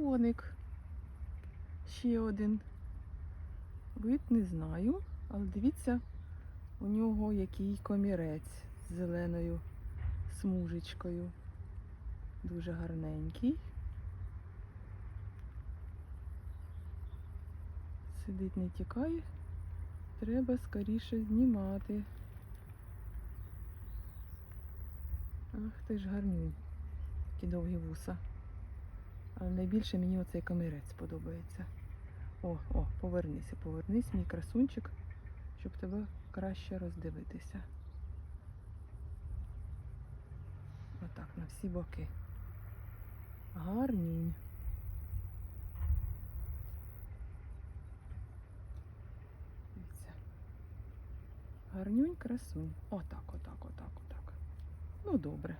коник. Ще один. Вид не знаю, але дивіться, у нього який комірець з зеленою смужечкою. Дуже гарненький. Сидить, не тікає. Треба скоріше знімати. Ах ти ж гарнюнь. Такі довгі вуса. Але найбільше мені оцей камірець подобається. О, о, повернися, повернись, мій красунчик, щоб тебе краще роздивитися. Отак, на всі боки. Гарнюнь. Дивіться. Гарнюнь, красунь. Отак, отак, отак, отак. Ну, добре.